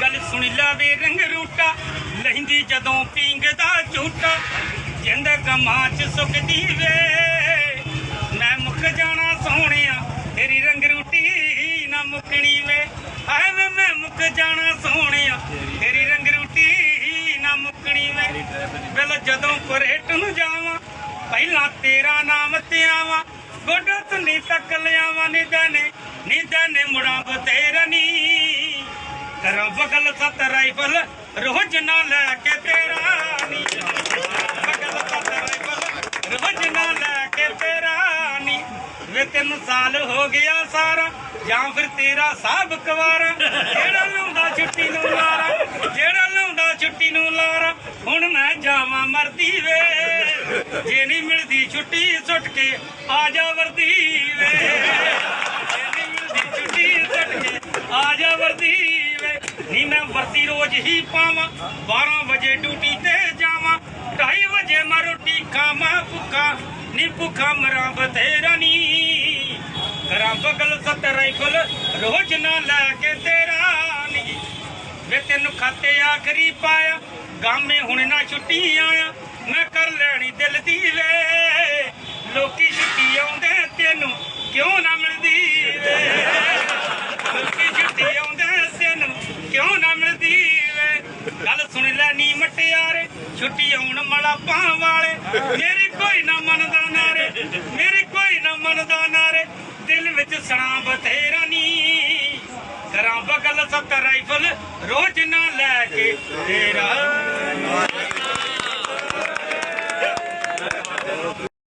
ਗੱਲ ਸੁਣ ਲਾਵੇ ਰੰਗ ਰੂਟਾ ਲਹਿੰਦੀ ਜਦੋਂ ਪੀਂਗ ਦਾ ਝੂਟਾ। ਜਿੰਦ ਕਮਾਂ ਚ ਸੁੱਕਦੀ ਵੇ, ਮੈਂ ਮੁੱਕ ਜਾਣਾ ਸੋਹਣਿਆ, ਤੇਰੀ ਰੰਗ ਰੂਟੀ ਨਾ ਮੁੱਕਣੀ ਵੇ। ਹਾਏ ਮੈਂ ਮੁੱਕ ਜਾਣਾ ਸੋਹਣਿਆ, ਤੇਰੀ ਰੰਗ ਰੂਟੀ ਨਾ ਮੁੱਕਣੀ ਵੇ। ਬਿਲ ਜਦੋਂ ਕੋਰੇਟ ਨੂੰ ਜਾਵਾਂ, ਪਹਿਲਾਂ ਤੇਰਾ ਨਾਮ ਤੇ ਆਵਾਂ। ਗੋਡਾ ਤੁੰਨੀ ਤੱਕ ਲਿਆਵਾਂ ਨੀ ਜਾਣੇ ਨੀ ਜਾਣੇ ਮੁੜਾਂ ਬਤੇਰਾ ਨੀ ਬਗਲ ਸੱਤ ਰਾਈਫਲ, ਰੋਜ਼ ਨਾ ਲੈ ਕੇ ਤੇਰਾ ਨੀ। ਬਗਲ ਸੱਤ ਰਾਈਫਲ, ਰੋਜ਼ ਨਾ ਲੈ ਕੇ ਤੇਰਾ ਨੀ। ਵੇ ਤੈਨੂੰ ਸਾਲ ਹੋ ਗਿਆ ਸਾਰਾ, ਜਾਂ ਫਿਰ ਤੇਰਾ ਸਾਬ ਕੁਵਾਰਾ। ਜਿਹੜਾ ਲਾਉਂਦਾ ਛੁੱਟੀ ਨੂੰ ਲਾਰਾ, ਜਿਹੜਾ ਲਾਉਂਦਾ ਛੁੱਟੀ ਨੂੰ ਲਾਰਾ, ਹੁਣ ਮੈਂ ਜਾਵਾਂ ਮਰਦੀ ਵੇ। ਜੇ ਨਹੀਂ ਮਿਲਦੀ ਛੁੱਟੀ, ਸੁੱਟ ਕੇ ਆ ਜਾ ਵਰਦੀ ਵੇ। ਜੇ ਨਹੀਂ ਮਿਲਦੀ ਛੁੱਟੀ, ਸੁੱਟ ਕੇ ਆ ਜਾ ਵਰਦੀ ਵੇ ਰੋਜ਼ ਹੀ ਪਾਵਾਂ। 12 ਵਜੇ ਡਿਊਟੀ ਤੇ ਜਾਵਾਂ। 2:30 ਵਜੇ ਮੈਂ ਰੋਟੀ ਖਾਵਾਂ, ਭੁੱਖਾ ਨੀ ਭੁੱਖਾ ਮਰਾਂ ਬਥੇਰਾ ਨੀ। ਕਰਾਂ ਬਗਲ ਸੱਤ ਰਾਈਫਲ, ਰੋਜ਼ ਨਾ ਲੈ ਕੇ ਤੇਰਾ ਨੀ। ਵੇ ਤੈਨੂੰ ਖਾਤੇ ਆਖਰੀ ਪਾਇਆ, ਗਾਮੇ ਹੁਣ ਨਾ ਛੁੱਟੀ ਆਇਆ। ਮੈਂ ਕਰ ਲੈਣੀ ਦਿਲ ਦੀ ਵੇ। ਲੋਕੀ ਛੁੱਟੀ ਆਉਂਦੇ ਤੈਨੂੰ ਕਿਉਂ ਨਾ ਮਿਲਦੀ ਵੇ? ਛੁੱਟੀ ਆਉਣ ਮਲਾ ਪਾਂ ਵਾਲੇ। ਮੇਰੀ ਕੋਈ ਨਾ ਮੰਨਦਾ ਨਾਰੇ, ਮੇਰੀ ਕੋਈ ਨਾ ਮੰਨਦਾ ਨਾਰੇ। ਦਿਲ ਵਿੱਚ ਸਣਾ ਬਥੇਰਾ ਨੀ। ਕਰਾਂ ਬਗਲ ਸੱਤ ਰਾਈਫਲ, ਰੋਜ਼ ਨਾ ਲੈ ਕੇ ਤੇਰਾ।